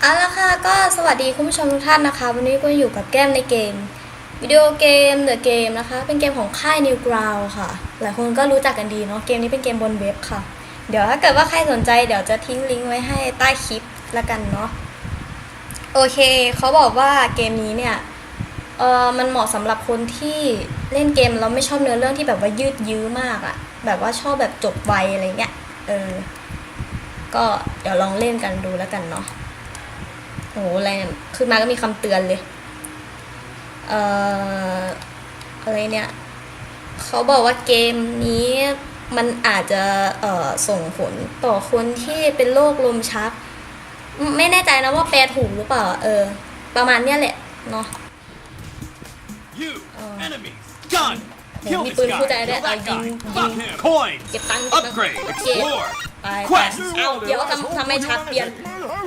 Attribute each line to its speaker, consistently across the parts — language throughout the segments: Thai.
Speaker 1: เอาละค่ะก็สวัสดีคุณผู้ชมทุกท่านนะคะ วันนี้ก็อยู่กับแก้มในเกม วิดีโอเกม The Game นะคะ เป็นเกมของค่าย New Ground ค่ะ หลายคนก็รู้จักกันดีเนาะเกมนี้เป็นเกมบนเว็บค่ะ เดี๋ยวถ้าเกิดว่าใครสนใจเดี๋ยวจะทิ้งลิงก์ไว้ให้ใต้คลิปละกันเนาะโอเคเขาบอกว่าเกมนี้เนี่ยเออมันเหมาะสำหรับคนที่เล่นเกมแล้วไม่ชอบเนื้อเรื่องที่แบบว่ายืดยื้อมากอะแบบว่าชอบแบบจบไวอะไรเงี้ยเออก็เดี๋ยวลองเล่นกันดูแล้วกันเนาะ โอ้โหอะไรเนี่ยขึ้นมาก็มีคำเตือนเลย เอ่อ อะไรเนี่ย เขาบอกว่าเกมนี้มันอาจจะ เอ่อ ส่งผลต่อคนที่เป็นโรคลมชัก ไม่ไม่แน่ใจนะว่าแปลถูกหรือเปล่า เออ ประมาณเนี้ยแหละ เนาะ
Speaker 2: You,
Speaker 1: Oh.
Speaker 2: enemies, gun, kill
Speaker 1: Maybe
Speaker 2: this
Speaker 1: put- put
Speaker 2: guy,
Speaker 1: that
Speaker 2: kill that
Speaker 1: at,
Speaker 2: guy,
Speaker 1: uh,
Speaker 2: fuck
Speaker 1: you-
Speaker 2: him, coins,
Speaker 1: เก็บตังค์เก็บตังค์
Speaker 2: upgrade,
Speaker 1: โอเค
Speaker 2: explore,
Speaker 1: ไปไป
Speaker 2: Quest
Speaker 1: เอาเดี๋ยวทำทำไมชักเปลี่ยน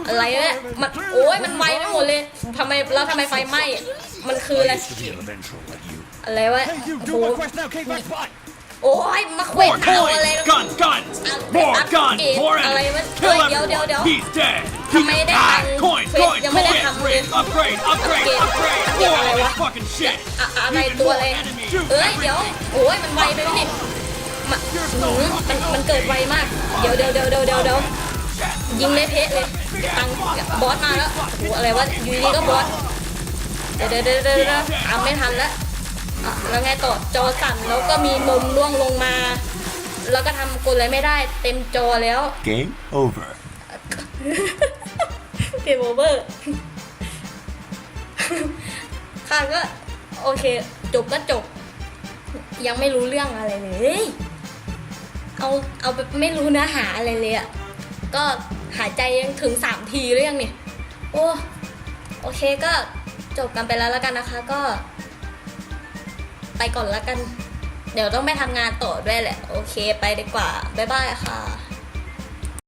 Speaker 1: อะไรเนี่ยมันโอ้ยมันไหม้ไปหมดเลยทำไมแล้วทำไมไฟไหม้มันคืออะไรอะไรวะโอ้โหโอ้ยมาควิ
Speaker 2: ด
Speaker 1: เอาอะไร
Speaker 2: guns guns more guns more
Speaker 1: อะไรวะเดี๋ยวเดี๋ยวเดี๋ยวทำไมได้ตังค์เฟสยังไม่ได้ทำเลย
Speaker 2: upgrade upgrade upgrade more
Speaker 1: than
Speaker 2: fucking shit
Speaker 1: อะไรตัวอะไรเอ้ยเดี๋ยวโอ้ยมันไวไปไหมนี่มันมันเกิดไวมาก เดี๋ยวเดี๋ยวเดี๋ยวเดี๋ยวเดี๋ยว ยวยิงเละเทะเลยตังค์บอสมาแล้วโอ้โหอะไรวะอยู่ดีๆก็บอสเดี๋ยวเดี๋ยวเดี๋ยวเดี๋ยวเดี๋ยวตามไม่ทันแล้วอะแล้วไงต่อจอสั่นแล้วก็มีนมร่วงลงมา แล้วก็ทำกดอะไรไม่ได้ เต็มจอแล้ว
Speaker 2: Game over.
Speaker 1: เกมโอเวอร์ค่ะก็โอเค จบก็จบ ยังไม่รู้เรื่องอะไรเลย เอาเอาแบบไม่รู้เนื้อหาอะไรเลยอะก็ หายใจยังถึงสามทีหรือยังเนี่ยโอ้โอเคก็จบกันไปแล้วแล้วกันนะคะก็ ไปก่อนแล้วกัน เดี๋ยวต้องไปทำงานต่อด้วยแหละ โอเค ไปดีกว่า บ๊ายบายค่ะ